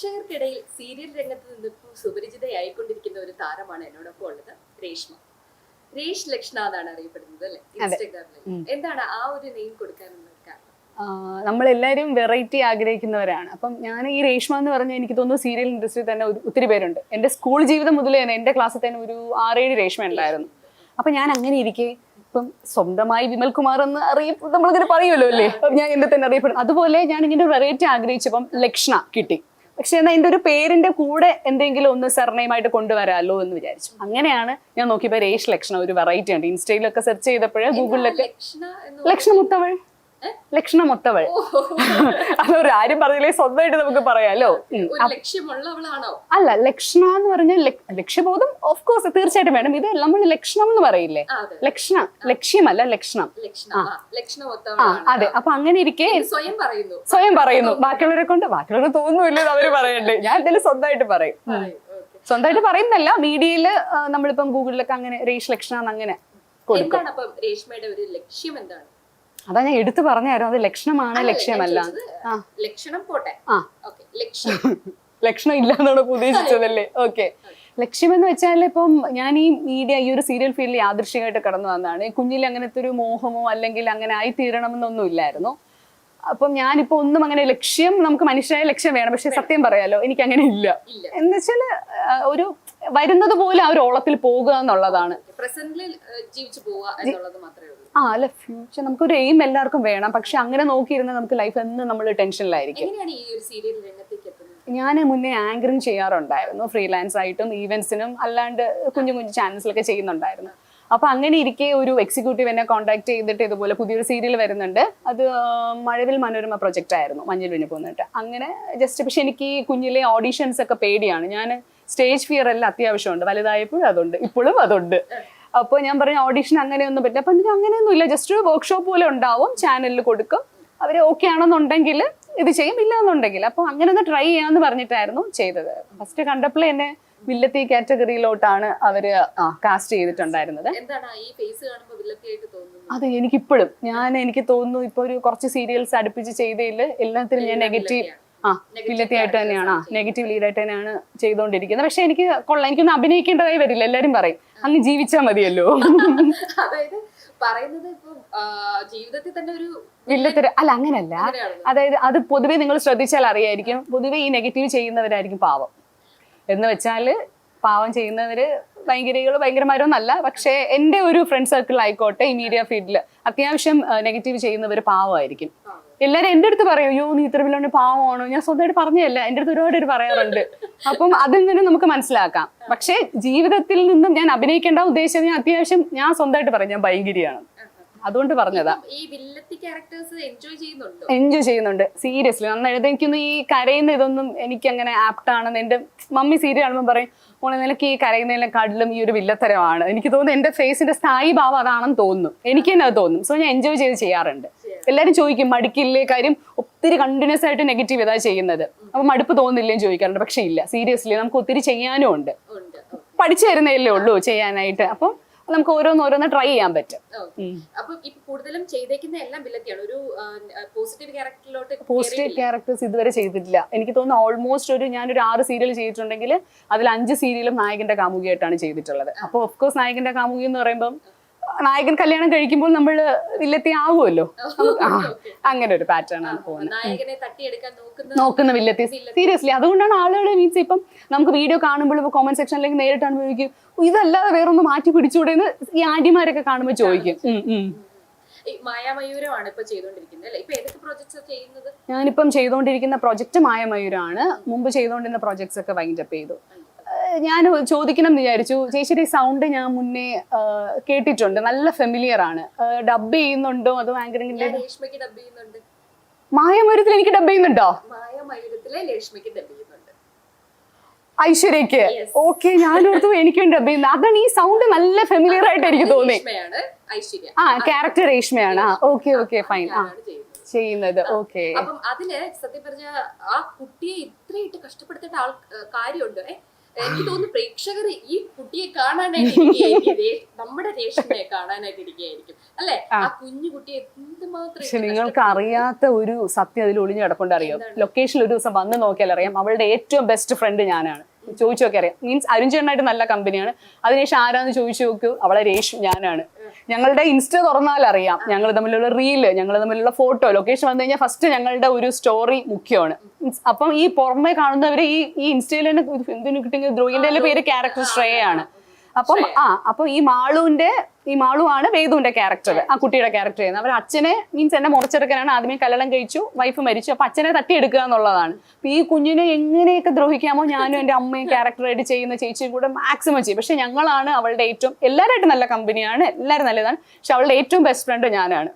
പ്രേക്ഷകർക്കിടയിൽ serial രംഗത്ത് നിന്ന് ഇപ്പോൾ സുപരിചിതയായിക്കൊണ്ടിരിക്കുന്ന ഒരു താരമാണ് എന്നോടൊപ്പം ഉള്ളത് രേഷ്മ. രേഷ് ലക്ഷ്ണ എന്നാണ് അറിയപ്പെടുന്നത് അല്ലെ? ഇൻസ്റ്റഗ്രാമിൽ എന്താണ് ആ ഒരു നെയിം കൊടുക്കാനുള്ള കാരണം? നമ്മളെല്ലാവരും വെറൈറ്റി ആഗ്രഹിക്കുന്നവരാണ്. അപ്പം ഞാൻ ഈ രേഷ്മ എന്ന് പറഞ്ഞാൽ എനിക്ക് തോന്നുന്നു സീരിയൽ ഇൻഡസ്ട്രി തന്നെ ഒത്തിരി പേരുണ്ട്. എന്റെ സ്കൂൾ ജീവിതം മുതൽ തന്നെ എന്റെ ക്ലാസ്സിൽ തന്നെ ഒരു ആറേഴ് രേഷ്മ ഉണ്ടായിരുന്നു. അപ്പം ഞാൻ അങ്ങനെ ഇരിക്കെ ഇപ്പം സ്വന്തമായി വിമൽ കുമാർ എന്ന് അറിയ നമ്മളിങ്ങനെ പറയുമല്ലോ അല്ലേ? ഞാൻ എന്നെ തന്നെ അറിയപ്പെടും. അതുപോലെ ഞാൻ ഇങ്ങനെ വെറൈറ്റി ആഗ്രഹിച്ചപ്പം ലക്ഷ്ണ കിട്ടി. പക്ഷെ എന്നാൽ എന്റെ ഒരു പേരിന്റെ കൂടെ എന്തെങ്കിലും ഒന്ന് സർനെയിമായിട്ട് കൊണ്ടുവരാമല്ലോ എന്ന് വിചാരിച്ചു. അങ്ങനെയാണ് ഞാൻ നോക്കിയപ്പോൾ രേഷ് ലക്ഷണം ഒരു വെറൈറ്റി ഉണ്ട്. ഇൻസ്റ്റയിലൊക്കെ സെർച്ച് ചെയ്തപ്പോഴേ ഗൂഗിളിലൊക്കെ ലക്ഷണം മുത്തവൾ? ലക്ഷ്ണ മുത്തവൾ അതൊരു ആരും പറഞ്ഞില്ലേ? സ്വന്തമായിട്ട് നമുക്ക് പറയാലോ? ലക്ഷ്യമുള്ളവളാണോ? അല്ല ലക്ഷണ എന്ന് പറഞ്ഞാൽ ലക്ഷ്യബോധം ഓഫ് കോഴ്സ് തീർച്ചയായിട്ടും വേണം. ഇത് നമ്മൾ ലക്ഷണം എന്ന് പറയില്ലേ? ലക്ഷണ ലക്ഷ്യമല്ല ലക്ഷണം. ആ, അതെ. അപ്പൊ അങ്ങനെ ഇരിക്കെ സ്വയം പറയുന്നു. സ്വയം പറയുന്നു. ബാക്കിയുള്ളവരെ കൊണ്ട് ബാക്കിയുള്ളവർ തോന്നുന്നില്ല അവർ പറയണ്ടേ? ഞാൻ എന്തായാലും സ്വന്തമായിട്ട് പറയും. സ്വന്തമായിട്ട് പറയുന്നല്ല മീഡിയയിൽ നമ്മളിപ്പം ഗൂഗിളിലൊക്കെ അങ്ങനെ രേഷ് ലക്ഷണ എന്നങ്ങനെ കൊടുക്കും. രേഷ്മയുടെ ഒരു ലക്ഷ്യം എന്താണ്? അതാ ഞാൻ എടുത്തു പറഞ്ഞായിരുന്നു അത് ലക്ഷണമാണ് ലക്ഷ്യമല്ല. ലക്ഷണം പോട്ടെ. ആ. ലക്ഷ്യം. ലക്ഷണം ഇല്ലാന്നാണ് ഉദ്ദേശിച്ചതല്ലേ? ഓക്കെ. ലക്ഷ്യം എന്ന് വെച്ചാൽ ഇപ്പം ഞാൻ ഈ മീഡിയ ഈ ഒരു സീരിയൽ ഫീൽഡിൽ യാദൃശ്യമായിട്ട് കടന്നു വന്നതാണ്. കുഞ്ഞിൽ അങ്ങനത്തെ ഒരു മോഹമോ അല്ലെങ്കിൽ അങ്ങനെ ആയി തീരണമെന്നൊന്നും ഇല്ലായിരുന്നു. അപ്പം ഞാനിപ്പോ ഒന്നും അങ്ങനെ ലക്ഷ്യം നമുക്ക് മനുഷ്യരായ ലക്ഷ്യം വേണം. പക്ഷെ സത്യം പറയാലോ എനിക്ക് അങ്ങനെ ഇല്ല. ഇല്ല. എന്ന് വെച്ചാൽ ഒരു വരുന്നത് പോലെ ആ ഒരു ഓളത്തിൽ പോകുക എന്നുള്ളതാണ്. ആ അല്ല ഫ്യൂച്ചർ നമുക്കൊരു എയിം എല്ലാവർക്കും വേണം. പക്ഷെ അങ്ങനെ നോക്കിയിരുന്ന നമുക്ക് ലൈഫ് എന്ന് നമ്മൾ ടെൻഷനിലായിരിക്കും. ഞാൻ മുന്നേ ആങ്കറിങ് ചെയ്യാറുണ്ടായിരുന്നു. ഫ്രീലാൻസ് ആയിട്ടും ഈവൻസിനും അല്ലാണ്ട് കുഞ്ഞു കുഞ്ഞു ചാനൽസിലൊക്കെ ചെയ്യുന്നുണ്ടായിരുന്നു. അപ്പൊ അങ്ങനെ ഇരിക്കെ ഒരു എക്സിക്യൂട്ടീവ് എന്നെ കോൺടാക്ട് ചെയ്തിട്ട് ഇതുപോലെ പുതിയൊരു സീരിയൽ വരുന്നുണ്ട്. അത് മഴവിൽ മനോരമ പ്രൊജക്റ്റ് ആയിരുന്നു മഞ്ഞൾ വിന് പോന്നിട്ട്. അങ്ങനെ ജസ്റ്റ് പക്ഷെ എനിക്ക് കുഞ്ഞിലെ ഓഡീഷൻസ് ഒക്കെ പേടിയാണ്. ഞാൻ സ്റ്റേജ് ഫിയർ എല്ലാം അത്യാവശ്യമുണ്ട്. വലുതായപ്പോഴും അതുണ്ട്. ഇപ്പോഴും അതുണ്ട്. അപ്പോൾ ഞാൻ പറഞ്ഞു ഓഡീഷൻ അങ്ങനെയൊന്നും പറ്റില്ല. അപ്പം എനിക്ക് അങ്ങനെയൊന്നും ഇല്ല. ജസ്റ്റ് ഒരു വർക്ക്ഷോപ്പ് പോലെ ഉണ്ടാവും. ചാനലിൽ കൊടുക്കും. അവർ ഓക്കെ ആണെന്നുണ്ടെങ്കിൽ ഇത് ചെയ്യും. ഇല്ല എന്നുണ്ടെങ്കിൽ അപ്പോൾ അങ്ങനെ ഒന്ന് ട്രൈ ചെയ്യാമെന്ന് പറഞ്ഞിട്ടായിരുന്നു ചെയ്തത്. ഫസ്റ്റ് കണ്ടപ്പോൾ എന്നെ വില്ലത്തി കാറ്റഗറിയിലോട്ടാണ് അവർ കാസ്റ്റ് ചെയ്തിട്ടുണ്ടായിരുന്നത്. അതെ എനിക്കിപ്പോഴും ഞാൻ എനിക്ക് തോന്നുന്നു ഇപ്പൊ ഒരു കുറച്ച് സീരിയൽസ് അടുപ്പിച്ച് ചെയ്തതിൽ എല്ലാത്തിലും ഞാൻ നെഗറ്റീവ് ആ തന്നെയാണ്. ആ നെഗറ്റീവ് ലീഡായിട്ട് തന്നെയാണ് ചെയ്തുകൊണ്ടിരിക്കുന്നത്. പക്ഷെ എനിക്ക് കൊള്ളാം. എനിക്കൊന്നും അഭിനയിക്കേണ്ടതായി വരില്ല. എല്ലാരും പറയും അങ്ങ് ജീവിച്ചാൽ മതിയല്ലോ. അതായത് പറയുന്നത് ഇപ്പൊ ജീവിതത്തിൽ തന്നെ ഒരു വില്ലത്തര അല്ല അങ്ങനല്ല. അതായത് അത് പൊതുവെ നിങ്ങൾ ശ്രദ്ധിച്ചാൽ അറിയായിരിക്കും. പൊതുവെ ഈ നെഗറ്റീവ് ചെയ്യുന്നവരായിരിക്കും പാവം. എന്ന് വെച്ചാൽ പാവം ചെയ്യുന്നവര് ഭയങ്കരകൾ ഭയങ്കരമാരൊന്നല്ല. പക്ഷേ എന്റെ ഒരു ഫ്രണ്ട് സർക്കിൾ ആയിക്കോട്ടെ ഈ മീഡിയ ഫീൽഡിൽ അത്യാവശ്യം നെഗറ്റീവ് ചെയ്യുന്നവർ പാവമായിരിക്കും. പാവം. എല്ലാവരും എന്റെ അടുത്ത് പറയും അയ്യോ നീ ഇത്ര വലിയ പാവമാണോ? ഞാൻ സ്വന്തമായിട്ട് പറഞ്ഞല്ല എന്റെ അടുത്ത് ഒരുപാട് പേര് പറയാറുണ്ട്. അപ്പം അതിൽ നിന്ന് നമുക്ക് മനസ്സിലാക്കാം. പക്ഷേ ജീവിതത്തിൽ നിന്നും ഞാൻ അഭിനയിക്കേണ്ട ഉദ്ദേശം ഞാൻ അത്യാവശ്യം ഞാൻ സ്വന്തമായിട്ട് പറയും ഞാൻ ഭയങ്കരിയാണ്. അതുകൊണ്ട് പറഞ്ഞതാ. ഈ വില്ലത്തി ക്യാരക്ടേഴ്സ് എൻജോയ് ചെയ്യുന്നുണ്ട്? എൻജോയ് ചെയ്യുന്നുണ്ട്. സീരിയസ്ലി നന്ന എനിക്കൊന്നും ഈ കരയുന്ന ഇതൊന്നും എനിക്ക് അങ്ങനെ ആപ്റ്റ് ആണെന്ന് എന്റെ മമ്മി സീരിയൽ കാണുമ്പോൾ പറയും മോളെ നിനക്ക് ഈ കരയുന്നതിനെക്കാട്ടിലും ഈ ഒരു വില്ലത്തരമാണ്. എനിക്ക് തോന്നുന്നു എന്റെ ഫേസിന്റെ സ്ഥായി ഭാവം അതാണെന്ന് തോന്നുന്നു. എനിക്ക് തന്നെ അത് തോന്നും. സോ ഞാൻ എൻജോയ് ചെയ്ത് ചെയ്യാറുണ്ട്. എല്ലാവരും ചോദിക്കും മടുക്കില്ലേ? കാര്യം ഒത്തിരി കണ്ടിന്യൂസ് ആയിട്ട് നെഗറ്റീവ് ഇതാ ചെയ്യുന്നത്? അപ്പൊ മടുപ്പ് തോന്നില്ലേന്ന് ചോദിക്കാറുണ്ട്. പക്ഷെ ഇല്ല സീരിയസ്ലി നമുക്ക് ഒത്തിരി ചെയ്യാനും ഉണ്ട്. പഠിച്ചു തരുന്നതല്ലേ ഉള്ളൂ ചെയ്യാനായിട്ട്. അപ്പം നമുക്ക് ഓരോന്ന് ഓരോന്ന് ട്രൈ ചെയ്യാൻ പറ്റും. അപ്പൊ കൂടുതലും ചെയ്തേക്കുന്ന എല്ലാം വില്ലത്തിയാണ്. ഒരു പോസിറ്റീവ് ക്യാരക്ടറിലോട്ട് പോസിറ്റീവ് ക്യാരക്ടേഴ്സ് ഇതുവരെ ചെയ്തിട്ടില്ല. എനിക്ക് തോന്നുന്നു ഓൾമോസ്റ്റ് ഒരു ഞാനൊരു ആറ് സീരിയൽ ചെയ്തിട്ടുണ്ടെങ്കിൽ അതിൽ അഞ്ച് സീരിയലും നായകന്റെ കാമുകിയായിട്ടാണ് ചെയ്തിട്ടുള്ളത്. അപ്പോൾ ഓഫ് കോഴ്സ് നായകന്റെ കാമുകി എന്ന് പറയുമ്പം നായകൻ കല്യാണം കഴിക്കുമ്പോൾ നമ്മൾ വില്ലത്തി ആവുമല്ലോ? അങ്ങനെ ഒരു പാറ്റേൺ ആണ് പോകുന്നത്. നോക്കുന്ന വില്ലത്തി. സീരിയസ്ലി അതുകൊണ്ടാണ് ആളുകൾ മീൻസ് ഇപ്പം നമുക്ക് വീഡിയോ കാണുമ്പോൾ ഇപ്പോൾ കോമന്റ് സെക്ഷനിലേക്ക് നേരിട്ട് ചോദിക്കും ഇതല്ലാതെ വേറൊന്ന് മാറ്റി പിടിച്ചുകൂടെ എന്ന് ഈ ആന്റിമാരൊക്കെ കാണുമ്പോൾ ചോദിക്കും. മായാമയൂരമാണ് ഇപ്പൊ ചെയ്തോണ്ടിരിക്കുന്നത് അല്ലെ? ഇപ്പൊ ഏതൊക്കെ പ്രോജക്ട്സ് ചെയ്യുന്നത്? ഞാനിപ്പം ചെയ്തുകൊണ്ടിരിക്കുന്ന പ്രൊജക്ട് മായമയൂരാണ്. മുമ്പ് ചെയ്തുകൊണ്ടിരുന്ന പ്രൊജക്ട്സ് ഒക്കെ വൈൻഡപ്പ് ചെയ്തു. ഞാൻ ചോദിക്കണം എന്ന് വിചാരിച്ചു. ചേച്ചിയുടെ സൗണ്ട് ഞാൻ മുന്നേ കേട്ടിട്ടുണ്ട്. നല്ല ഫെമിലിയർ ആണ്. ഡബ് ചെയ്യുന്നുണ്ടോ? അത് ഭയങ്കര മായമയൂരത്തിൽ എനിക്ക് ഡബ് ചെയ്യുന്നുണ്ടോ? ഐശ്വര്യക്ക്. ഓക്കെ ഞാനോർത്തു എനിക്കും ഡബ് ചെയ്യുന്നു. അതാണ് ഈ സൗണ്ട് നല്ല ഫെമിലിയർ ആയിട്ട് എനിക്ക് തോന്നി. ആ ക്യാരക്ടർ രേഷ്മയാണ്. ആ ഓക്കെ ഓക്കെ ഫൈൻ ആ ചെയ്യുന്നത്. ഓക്കെ അപ്പം അതിൽ സത്യം പറഞ്ഞ ആ കുട്ടിയെ ഇത്രയിട്ട് കഷ്ടപ്പെടുത്തേണ്ട ആൾ കാര്യമുണ്ട്. എനിക്ക് തോന്നുന്നു പ്രേക്ഷകർ ഈ കുട്ടിയെ കാണാനായിട്ട്. നമ്മുടെ രേഷ്മയെ കാണാനായിട്ട് ഇരിക്കുകയായിരിക്കും. അല്ലെ? ആ. കുഞ്ഞു കുട്ടിയെ എന്തുമാത്രം പക്ഷെ നിങ്ങൾക്ക് അറിയാത്ത ഒരു സത്യം അതിൽ ഒളിഞ്ഞു കിടപ്പുണ്ട് അറിയാം? ലൊക്കേഷനിൽ ഒരു ദിവസം വന്ന് നോക്കിയാൽ അറിയാം. അവളുടെ ഏറ്റവും ബെസ്റ്റ് ഫ്രണ്ട് ഞാനാണ്. ചോദിച്ചു നോക്കി അറിയാം. മീൻസ് അരുൺ ചേട്ടനായിട്ട് നല്ല കമ്പനിയാണ്. അതിനുശേഷം ആരാന്ന് ചോദിച്ചു നോക്കൂ? അവളെ രേഷ് ഞാനാണ്. ഞങ്ങളുടെ ഇൻസ്റ്റ തുറന്നാൽ അറിയാം. ഞങ്ങൾ തമ്മിലുള്ള റീൽ ഞങ്ങൾ തമ്മിലുള്ള ഫോട്ടോ ലൊക്കേഷൻ വന്നു കഴിഞ്ഞാൽ ഫസ്റ്റ് ഞങ്ങളുടെ ഒരു സ്റ്റോറി മുഖ്യമാണ്. അപ്പം ഈ പുറമെ കാണുന്നവര് ഈ ഈ ഇൻസ്റ്റയിൽ തന്നെ എന്തിനു കിട്ടിയ ദ്രോഹിന്റെ പേര് ക്യാരക്ടർ ശ്രേയാണ് അപ്പം ആ അപ്പൊ ഈ മാളുവിന്റെ ഈ മാളുവാണ് വേദുവിന്റെ ക്യാരക്ടർ ആ കുട്ടിയുടെ ക്യാരക്ടർ ചെയ്യുന്നത്. അവർ അച്ഛനെ മീൻസ് എന്നെ മുറച്ചെടുക്കാനാണ് ആദ്യമേ കല്യാണം കഴിച്ചു വൈഫ് മരിച്ചു. അപ്പൊ അച്ഛനെ തട്ടിയെടുക്കുക എന്നുള്ളതാണ്. അപ്പൊ ഈ കുഞ്ഞിനെ എങ്ങനെയൊക്കെ ദ്രോഹിക്കാമോ ഞാനും എന്റെ അമ്മയും ക്യാരക്ടറായിട്ട് ചെയ്യുന്ന ചേച്ചിയും കൂടെ മാക്സിമം ചെയ്യും. പക്ഷെ ഞങ്ങളാണ് അവളുടെ ഏറ്റവും എല്ലാവരായിട്ടും നല്ല കമ്പനിയാണ് എല്ലാവരും നല്ലതാണ്. പക്ഷെ അവളുടെ ഏറ്റവും ബെസ്റ്റ് ഫ്രണ്ട് ഞാനാണ്.